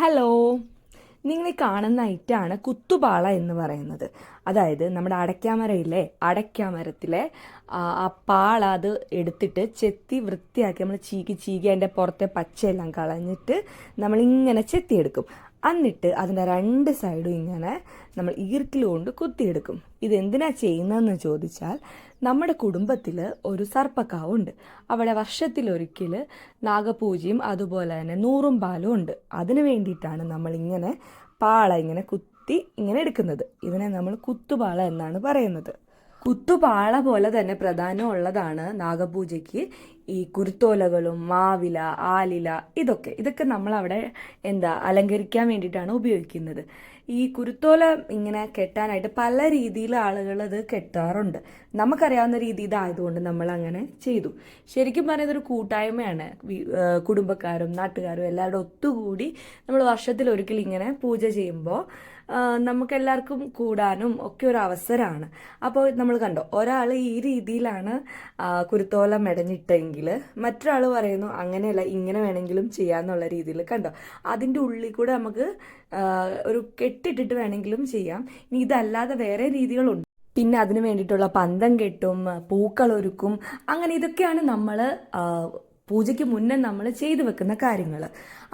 Hello നിങ്ങൾ ഈ കാണുന്ന ഐറ്റാണ് കുത്തുപാള എന്ന് പറയുന്നത്. അതായത് നമ്മുടെ അടയ്ക്കാമരയില്ലേ അടയ്ക്കാമരത്തിലെ ആ ആ പാള അത് എടുത്തിട്ട് ചെത്തി വൃത്തിയാക്കി നമ്മൾ ചീകി ചീകി അതിന്റെ പുറത്തെ പച്ചയെല്ലാം കളഞ്ഞിട്ട് നമ്മളിങ്ങനെ ചെത്തിയെടുക്കും. എന്നിട്ട് അതിന്റെ രണ്ട് സൈഡും ഇങ്ങനെ നമ്മൾ ഈർക്കിൽ കൊണ്ട് കുത്തിയെടുക്കും. ഇതെന്തിനാ ചെയ്യുന്നതെന്ന് ചോദിച്ചാൽ നമ്മുടെ കുടുംബത്തിൽ ഒരു സർപ്പക്കാവുണ്ട് അവിടെ വർഷത്തിലൊരിക്കൽ നാഗപൂജയും അതുപോലെ തന്നെ നൂറും പാലും ഉണ്ട്. അതിന് വേണ്ടിയിട്ടാണ് നമ്മളിങ്ങനെ പാള ഇങ്ങനെ കുത്തി ഇങ്ങനെ എടുക്കുന്നത്. ഇതിനെ നമ്മൾ കുത്തുപാള എന്നാണ് പറയുന്നത്. കുത്തുപാള പോലെ തന്നെ പ്രധാനമുള്ളതാണ് നാഗപൂജയ്ക്ക്. ഈ കുരുത്തോലകളും മാവില ആലില ഇതൊക്കെ. ഇതൊക്കെ നമ്മൾ അവിടെ എന്താ അലങ്കരിക്കാൻ വേണ്ടിയിട്ടാണ് ഉപയോഗിക്കുന്നത്. ഈ കുരുത്തോല ഇങ്ങനെ കെട്ടാനായിട്ട് പല രീതിയിൽ ആളുകൾ അത് കെട്ടാറുണ്ട്. നമുക്കറിയാവുന്ന രീതി ഇതായതുകൊണ്ട് നമ്മൾ അങ്ങനെ ചെയ്തു. ശരിക്കും പറയുന്നത് ഒരു കൂട്ടായ്മയാണ് കുടുംബക്കാരും നാട്ടുകാരും എല്ലാവരും ഒത്തുകൂടി നമ്മൾ വർഷത്തിൽ ഒരിക്കൽ ഇങ്ങനെ പൂജ ചെയ്യുമ്പോൾ നമുക്ക് എല്ലാവർക്കും കൂടാനും ഒക്കെ ഒരു അവസരമാണ് അപ്പോൾ നമ്മൾ കണ്ടോ ഒരാൾ ഈ രീതിയിലാണ് കുരുത്തോല മെടഞ്ഞിട്ടെങ്കിൽ മറ്റൊരാൾ പറയുന്നു അങ്ങനെയല്ല ഇങ്ങനെ വേണമെങ്കിലും ചെയ്യാന്നുള്ള രീതിയിൽ. കണ്ടോ അതിന്റെ ഉള്ളിൽ കൂടെ നമുക്ക് ഒരു കെട്ടിട്ടിട്ട് വേണമെങ്കിലും ചെയ്യാം. ഇനി ഇതല്ലാതെ വേറെ രീതികളുണ്ട്. പിന്നെ അതിന് വേണ്ടിയിട്ടുള്ള പന്തം കെട്ടും പൂക്കളൊരുക്കും അങ്ങനെ ഇതൊക്കെയാണ് നമ്മൾ പൂജയ്ക്ക് മുന്നേ നമ്മൾ ചെയ്തു വെക്കുന്ന കാര്യങ്ങൾ.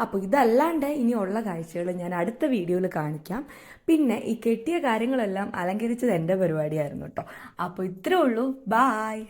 അപ്പോൾ ഇതല്ലാണ്ട് ഇനിയുള്ള കാഴ്ചകൾ ഞാൻ അടുത്ത വീഡിയോയിൽ കാണിക്കാം. പിന്നെ ഈ കെട്ടിയ കാര്യങ്ങളെല്ലാം അലങ്കരിച്ചത് എന്റെ പരിപാടിയായിരുന്നു കേട്ടോ. അപ്പോൾ ഇത്രേ ഉള്ളൂ. ബായ്